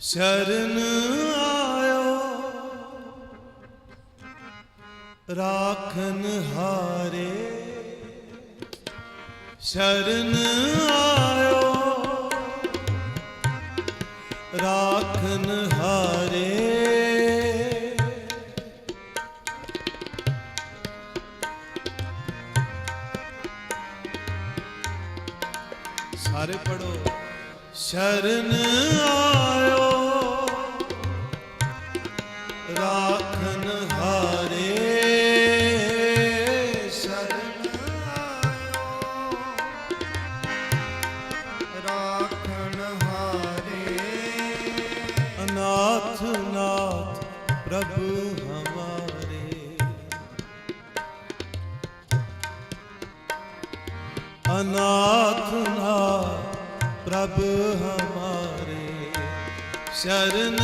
ਸ਼ਰਨ ਆਇਓ। ਰਾਖਨ ਹਾਰੇ। ਸ਼ਰਨ ਆਇਓ। ਰਾਖਨ ਹਾਰੇ। ਸਾਰੇ ਪੜੋ ਸ਼ਰਨ ਆਇਓ। नाथ नाथ प्रभु हमारे अनाथ नाथ प्रभु हमारे शरण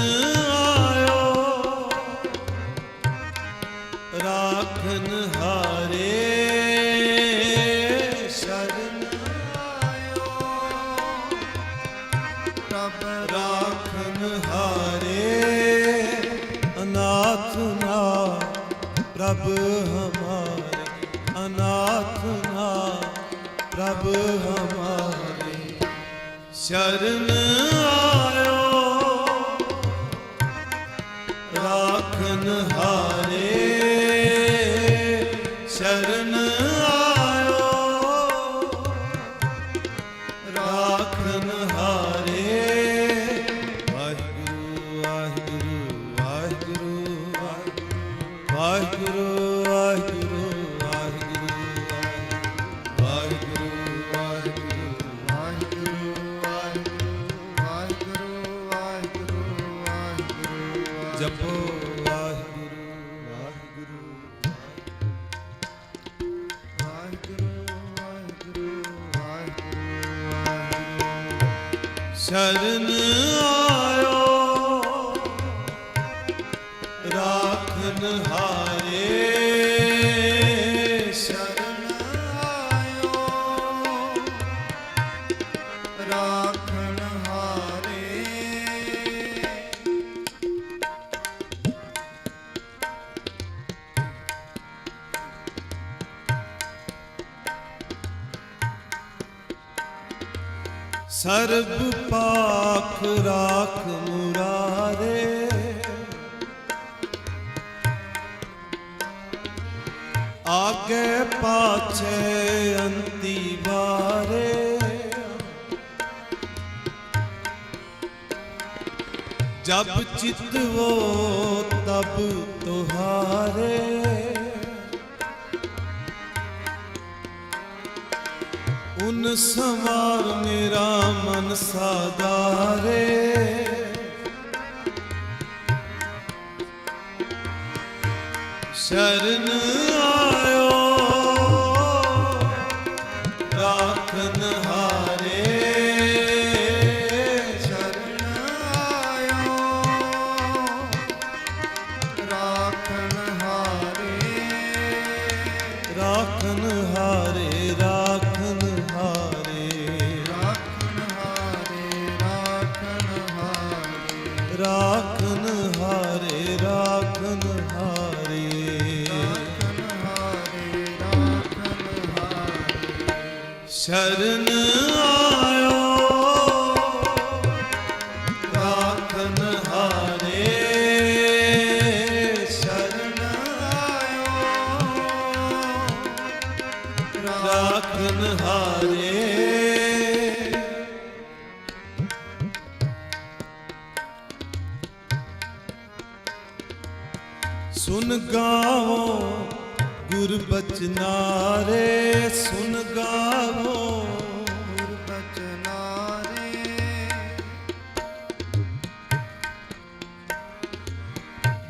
ਪ੍ਰਭ ਹਮਾਰੇ ਅਨਾਥ ਨਾ। ਪ੍ਰਭ ਹਮਾਰੇ ਸ਼ਰਨ ਆਇਓ। ਰਾਖਨ ਹਾਰੇ ਸ਼ਰਨ ਜਪੋ ਵਾਹਿਗੁਰੂ ਵਾਹਿਗੁਰੂ ਵਾਹਿਗੁਰੂ ਵਾਹਿਗੁਰੂ ਸ਼ਰਨ ਸਰਬ ਪਾਖ ਰਾਖ ਮੁਰਾਰੇ। ਆਗੇ ਪਾਛੇ ਅੰਤੀ ਬਾਰੇ ਜਬ ਚਿਤ ਵੋ ਤਬ ਤੁਹਾਰੇ। ਉਨ ਸਮਾਰ ਮੇਰਾ ਮਨ ਸਾਦਾਰੇ ਸ਼ਰਨ Karın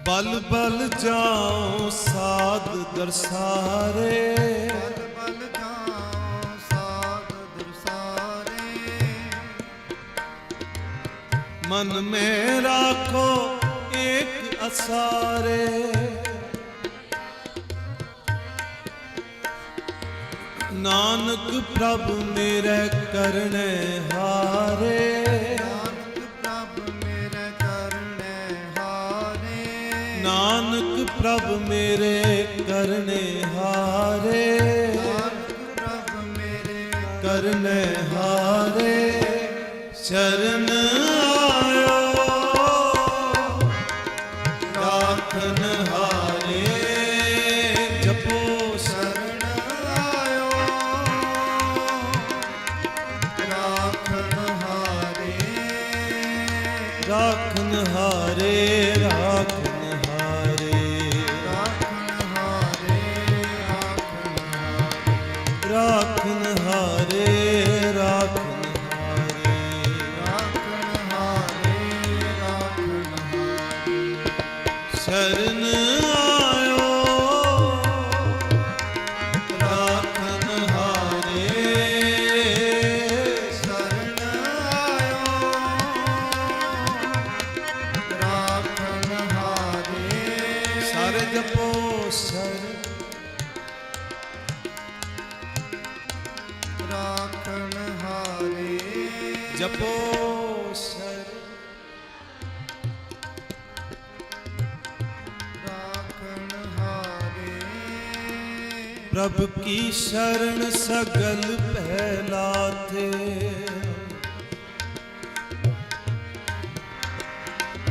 ਬਲ ਬਲ ਜਾਓ ਸਾਧ ਦਰਸਾਰੇ। ਬਲ ਬਲ ਜਾਓ ਸਾਧ ਦਰਸਾਰੇ ਮਨ ਮੇ ਰਾਖੋ ਏਕ ਅਸਾਰੇ। ਨਾਨਕ ਪ੍ਰਭ ਮੇਰੇ ਕਰਨੇ ਹਾਰੇ। ਪ੍ਰਭ ਮੇਰੇ ਕਰਨੇ ਹਾਰੇ। ਪ੍ਰਭ ਮੇਰੇ ਕਰਨੇ ਹਾਰੇ। ਸ਼ਰਨ ਆਇਓ। ਰਾਖਨ ਪ੍ਰਭ ਕੀ ਸ਼ਰਨ ਸਗਲ ਪਹਿਲਾਥੇ।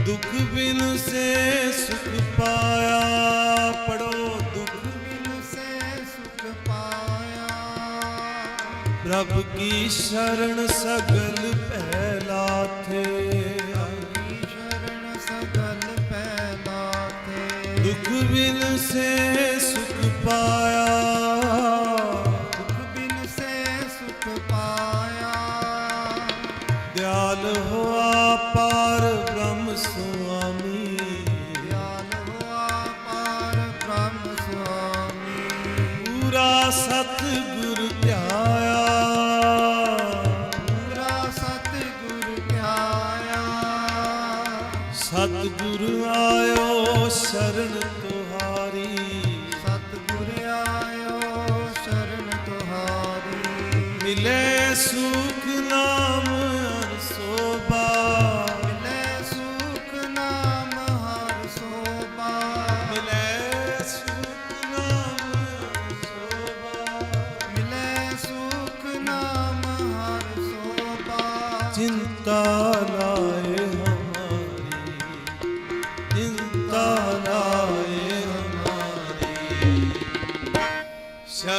ਦੁਖ ਬਿਨ ਸੇ ਸੁਖ ਪਾਇਆ ਪੜੋ ਪ੍ਰਭ ਕੀ ਸ਼ਰਨ ਸਗਲ ਪਹਿਲਾ ਥੇ ਦੁਖ ਬਿਨ ਸੇ ਸੁਖ ਪਾਇਆ। ਦੁਖ ਬਿਨ ਸੇ ਸੁਖ ਪਾਇਆ। ਦਿਆਲ ਹੋ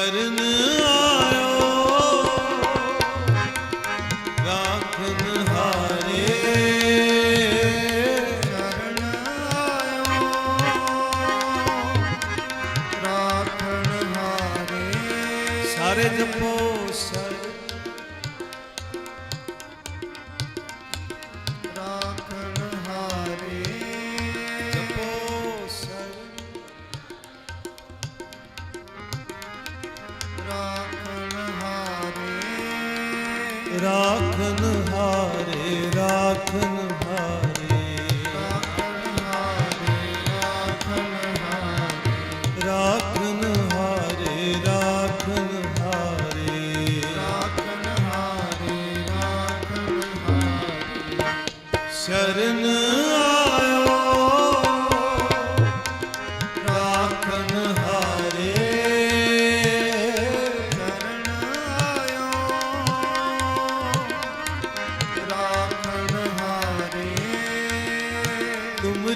Yarını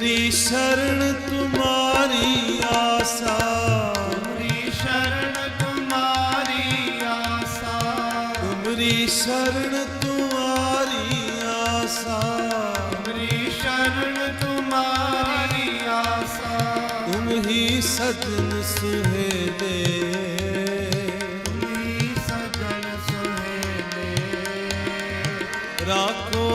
ਮੇਰੀ ਸ਼ਰਨ ਤੁਮਾਰੀ ਆਸਾ। ਮੇਰੀ ਸ਼ਰਨ ਤੁਮਾਰੀ ਆਸਾ। ਮੇਰੀ ਸ਼ਰਨ ਤੁਮਾਰੀ ਆਸਾ। ਮੇਰੀ ਸ਼ਰਨ ਤੁਮਾਰੀ ਆਸਾ। ਤੁਮ ਹੀ ਸਜਨ ਸੁਹੇਲੇ ਰਾਖੋ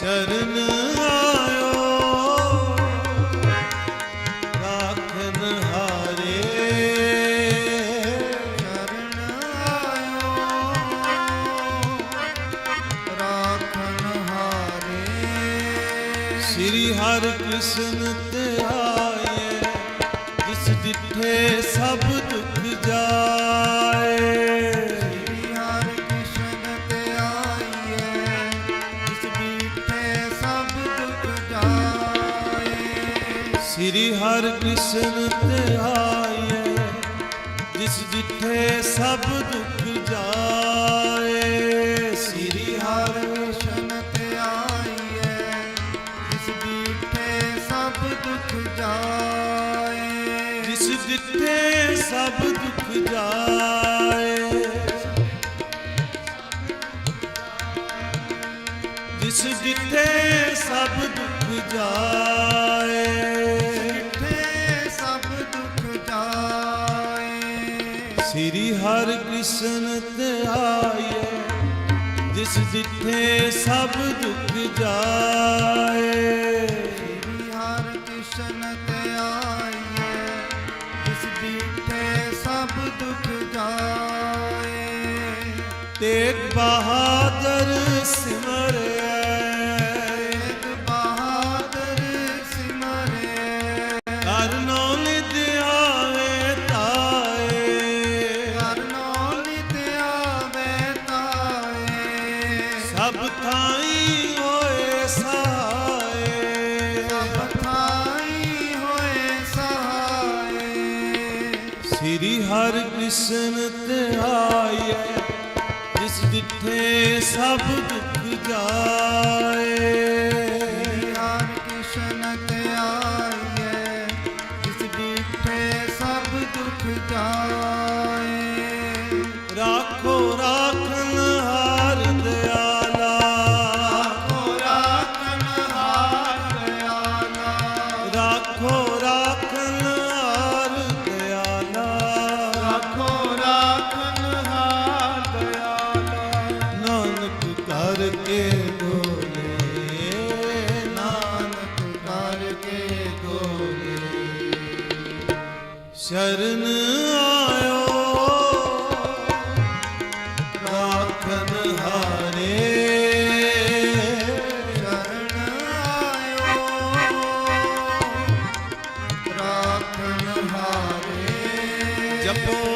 शरण ਹਰਿ ਕ੍ਰਿਸ਼ਨ ਧਿਆਏ ਜਿਸ ਡਿਠੇ ਸਭ ਦੁੱਖ ਜਾਏ। ਸ੍ਰੀ ਹਰਿ ਕ੍ਰਿਸ਼ਨ ਤੇ ਆਈਏ ਜਿਸ ਬੀਠੇ ਸਭ ਦੁਖ ਜਾਏ। ਜਿਸ ਡਿਠੇ ਸਭ ਦੁੱਖ ਜਾਏ। ਜਿਸ ਡਿਠੇ ਸਭ ਦੁੱਖ ਜਾਏ। ਸ੍ਰੀ ਹਰਿ ਕ੍ਰਿਸ਼ਨ ਧਿਆਏ ਜਿਸ ਡਿਠੇ ਸਭ ਦੁੱਖ ਜਾਏ। ਹਰਿ ਕ੍ਰਿਸ਼ਨ ਤੇ ਆਈਏ ਜਿਸ ਬੀਠੇ ਸਭ ਦੁਖ ਜਾਏ। ਤੇਗ ਬਹਾਦਰ ਸਭ ਜਾਏ। ਸ਼ਰਨ ਆਇਓ। ਰਾਖਨ ਹਾਰੇ। ਸ਼ਰਨ ਆਇਓ। ਰਾਖਨ ਹਾਰੇ। ਜਪੋ।